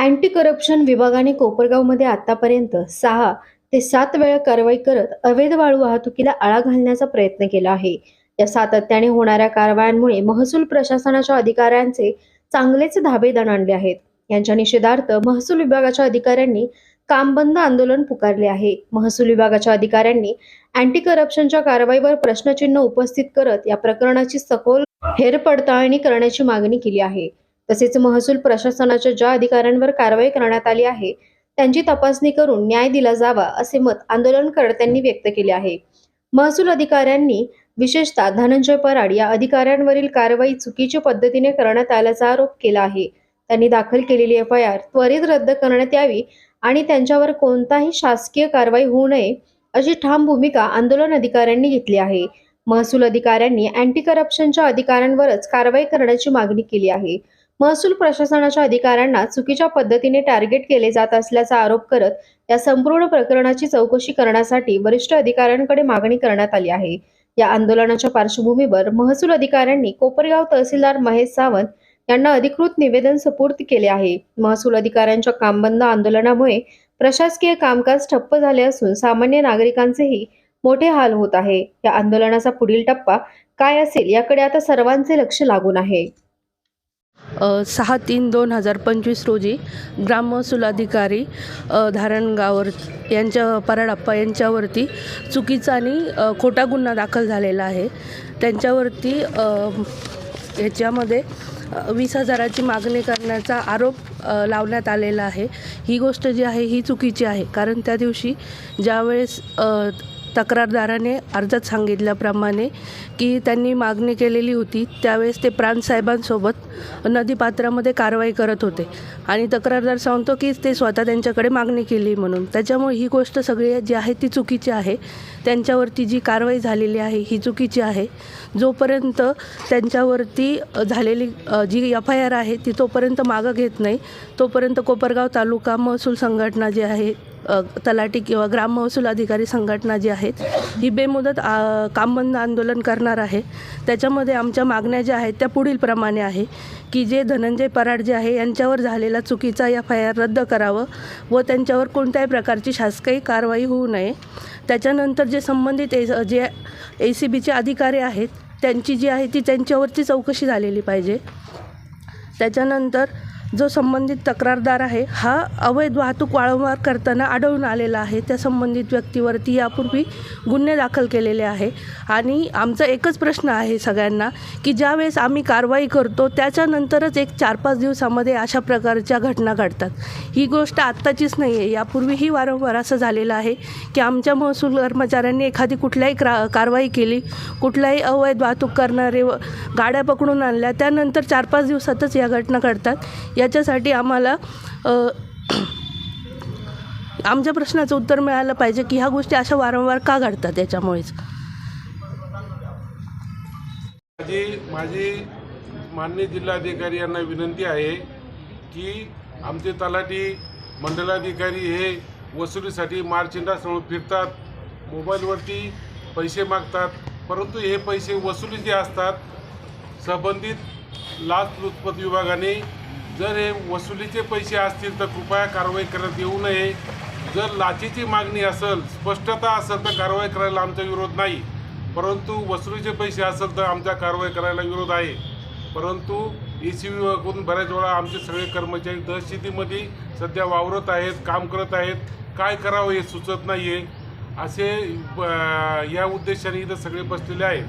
Anti corruption विभागाने कोपरगावमध्ये आतापर्यंत सहा ते सात वेळा कारवाई करत अवैध वाळू वाहतुकीला आळा घालण्याचा प्रयत्न केला आहे. या सातत्याने होणाऱ्या कारवायांमुळे महसूल प्रशासनाच्या अधिकाऱ्यांचे चांगलेच धाबे दणाणले आहेत. यांच्या निषेधार्थ महसूल विभागाच्या अधिकाऱ्यांनी काम बंद आंदोलन पुकारले आहे. महसूल विभागाच्या अधिकाऱ्यांनी अँटी करप्शनच्या कारवाईवर प्रश्नचिन्ह उपस्थित करत या प्रकरणाची सखोल हेरपडताळणी करण्याची मागणी केली आहे. तसेच महसूल प्रशासनाच्या ज्या अधिकाऱ्यांवर कारवाई करण्यात आली आहे त्यांची तपासणी करून न्याय दिला जावा असे मत आंदोलनकर्त्यांनी व्यक्त केले आहे. महसूल अधिकाऱ्यांनी विशेषतः धनंजय पराड या अधिकाऱ्यांवरील कारवाई चुकीच्या पद्धतीने करण्यात आल्याचा आरोप केला आहे. त्यांनी दाखल केलेली एफ आय आर त्वरित रद्द करण्यात यावी आणि त्यांच्यावर कोणताही शासकीय कारवाई होऊ नये अशी ठाम भूमिका आंदोलन अधिकाऱ्यांनी घेतली आहे. महसूल अधिकाऱ्यांनी अँटी करप्शनच्या अधिकाऱ्यांवरच कारवाई करण्याची मागणी केली आहे. महसूल प्रशासनाच्या अधिकाऱ्यांना चुकीच्या पद्धतीने टार्गेट केले जात असल्याचा आरोप करत या संपूर्ण प्रकरणाची चौकशी करण्यासाठी वरिष्ठ अधिकाऱ्यांकडे मागणी करण्यात आली आहे. या आंदोलनाच्या पार्श्वभूमीवर महसूल अधिकाऱ्यांनी कोपरगाव तहसीलदार महेश सावंत यांना अधिकृत निवेदन सुपूर्द केले आहे. महसूल अधिकाऱ्यांच्या कामबंद आंदोलनामुळे प्रशासकीय कामकाज ठप्प झाले असून सामान्य नागरिकांचेही मोठे हाल होत आहे. या आंदोलनाचा पुढील टप्पा काय असेल याकडे आता सर्वांचे लक्ष लागून आहे. सहा तीन दोन हजार पंचवीस रोजी ग्राम महसूल अधिकारी धारणगावर यांच्या पराडप्पा यांच्यावरती चुकीचा आणि खोटा गुन्हा दाखल झालेला आहे. त्यांच्यावरती ह्याच्यामध्ये याच्यामध्ये वीस हजाराची मागणी करण्याचा आरोप लावण्यात आलेला आहे. ही गोष्ट जी आहे ही चुकीची आहे. कारण त्या दिवशी ज्यावेळेस तक्रारदाराने अर्जात सांगितल्याप्रमाणे की त्यांनी मागणी केलेली होती त्यावेळेस ते प्रांतसाहेबांसोबत नदीपात्रामध्ये कारवाई करत होते. आणि तक्रारदार सांगतो की ते स्वतः त्यांच्याकडे मागणी केली म्हणून. त्याच्यामुळे ही गोष्ट सगळी जी आहे ती चुकीची आहे. त्यांच्यावरती जी कारवाई झालेली आहे ही चुकीची आहे. जोपर्यंत त्यांच्यावरती झालेली जी एफ आय आर आहे ती तोपर्यंत मागं घेत नाही. तोपर्यंत कोपरगाव तालुका महसूल संघटना जी आहे तलाठी किंवा ग्राम महसूल अधिकारी संघटना जी आहेत ही बेमुदत काम कामबंद आंदोलन करणार आहे. त्याच्यामध्ये आमच्या मागण्या ज्या आहेत त्या पुढील प्रमाणे आहे की जे धनंजय पराड जे आहे यांच्यावर झालेला चुकीचा एफ आय आर रद्द करावं व त्यांच्यावर कोणत्याही प्रकारची शासकीय कारवाई होऊ नये. त्याच्यानंतर जे संबंधित ए जे ए सी बीचे अधिकारी आहेत त्यांची जी आहे ती त्यांच्यावरची चौकशी झालेली पाहिजे. त्याच्यानंतर जो संबंधित तक्रारदार आहे हा अवैध वाहतूक वारंवार करताना आढळून आलेला आहे. त्या संबंधित व्यक्तीवरती यापूर्वी गुन्हे दाखल केलेले आहे. आणि आमचा एकच प्रश्न आहे सगळ्यांना की ज्यावेळेस आम्ही कारवाई करतो त्याच्यानंतरच एक चार पाच दिवसामध्ये अशा प्रकारच्या घटना घडतात. ही गोष्ट आत्ताचीच नाही आहे यापूर्वीही वारंवार असं झालेलं आहे की आमच्या महसूल कर्मचाऱ्यांनी एखादी कुठल्याही क्रा कारवाई केली कुठल्याही अवैध वाहतूक करणारे व गाड्या पकडून आणल्या त्यानंतर चार पाच दिवसातच या घटना घडतात. याच्यासाठी आम्हाला आमच्या प्रश्नाचं उत्तर मिळालं पाहिजे की ह्या गोष्टी अशा वारंवार का घडतात याच्यामुळेच. माझी माझी माननीय जिल्हाधिकारी यांना विनंती आहे की आमचे तलाठी मंडलाधिकारी हे वसुलीसाठी मारचिंडासमोर फिरतात मोबाईलवरती पैसे मागतात परंतु हे पैसे वसुली जे असतात संबंधित लाचलुचपत विभागाने जर हे वसुलीचे पैसे असतील तर कृपया कारवाई करत येऊ नये. जर लाचेची मागणी असेल स्पष्टता असेल तर कारवाई करायला आमचा विरोध नाही. परंतु वसुलीचे पैसे असेल तर आमचा कारवाई करायला विरोध आहे. परंतु ए सी विभागाकडून बऱ्याच वेळा आमचे सगळे कर्मचारी दहशतीमध्ये सध्या वावरत आहेत काम करत आहेत. काय करावं हे सुचत नाही आहे असे या उद्देशाने इथं सगळे बसलेले आहेत.